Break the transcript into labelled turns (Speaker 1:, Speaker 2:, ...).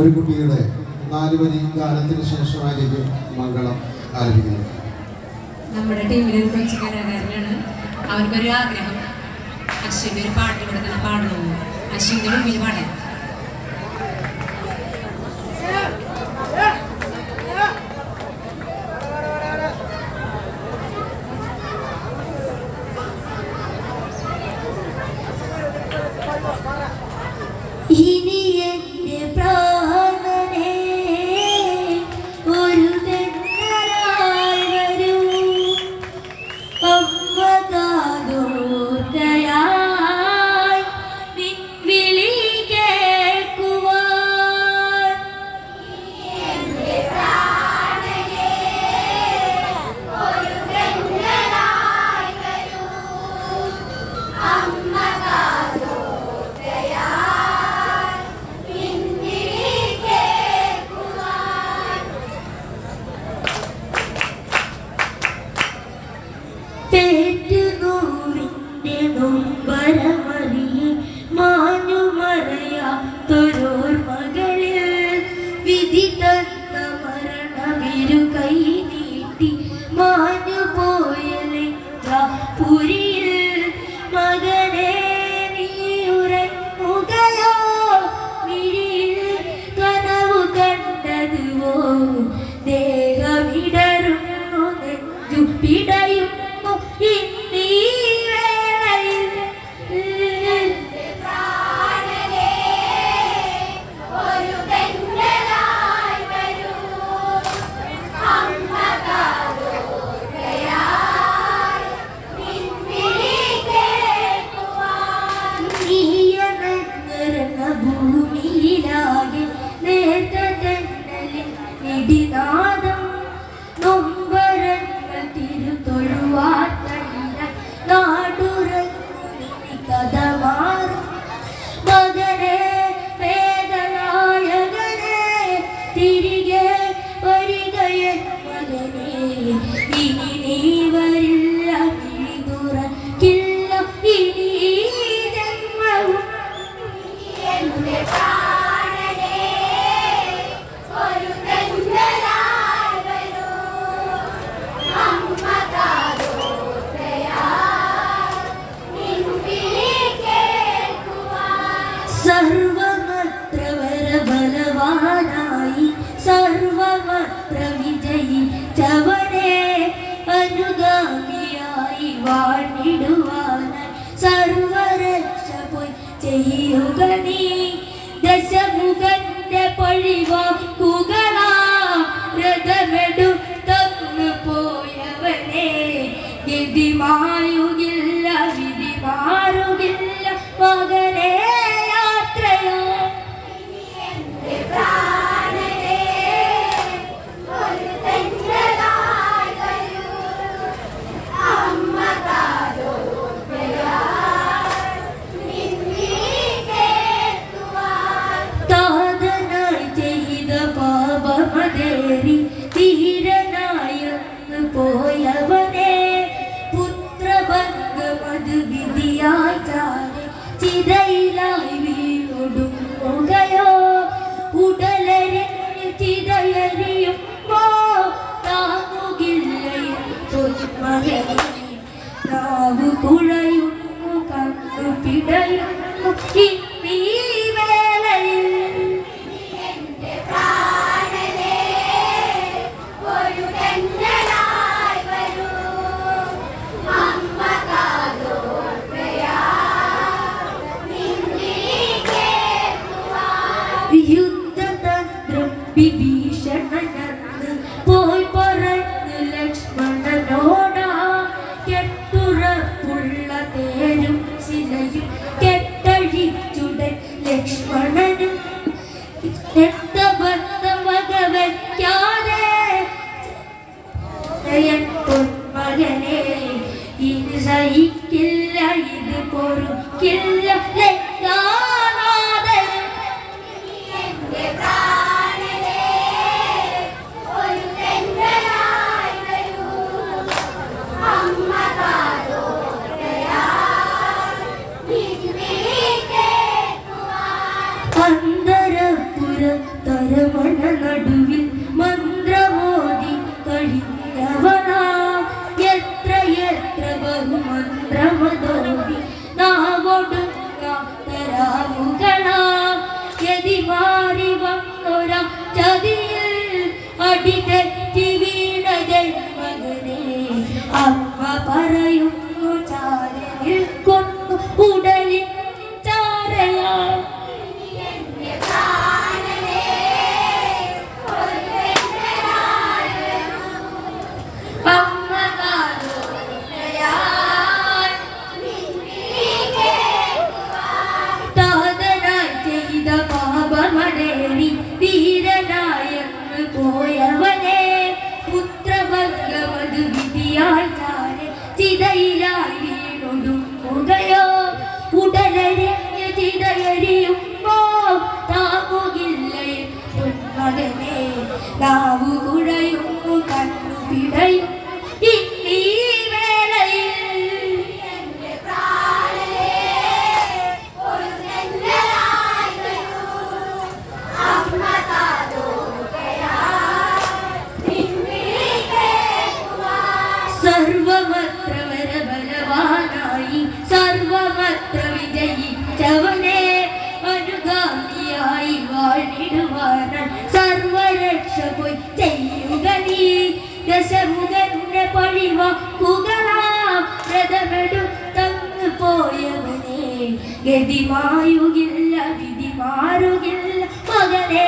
Speaker 1: ഒരു കുട്ടിയുടെ നാല് നാലുവരി ഗാനത്തിന് ശേഷമായിരിക്കും മംഗളം ആരംഭിക്കുന്നത്.
Speaker 2: നമ്മുടെ ടീമിലെ കൊച്ചു കലാകാരനാണ്. അവർക്കൊരു ആഗ്രഹം. അശ്വിന്റെ ഒരു പാട്ട് ഇവിടെ തന്നെ പാടണമെന്ന്
Speaker 3: അശ്വിന്റെ ഒരു പാടായിരുന്നു ഭൂമിയിലാകെ നേതനങ്ങളിൽ നെടിനാട് ചെയ്യുക നീ ദശമുഖന്റെ പൊഴിവാക്കുക മുക്കി നീ വേലയിൽ യുദ്ധതന്ത്രം ബിബി Explore തരമണ ഗതി മായുകില്ല വിധി മാറുകില്ല മകനേ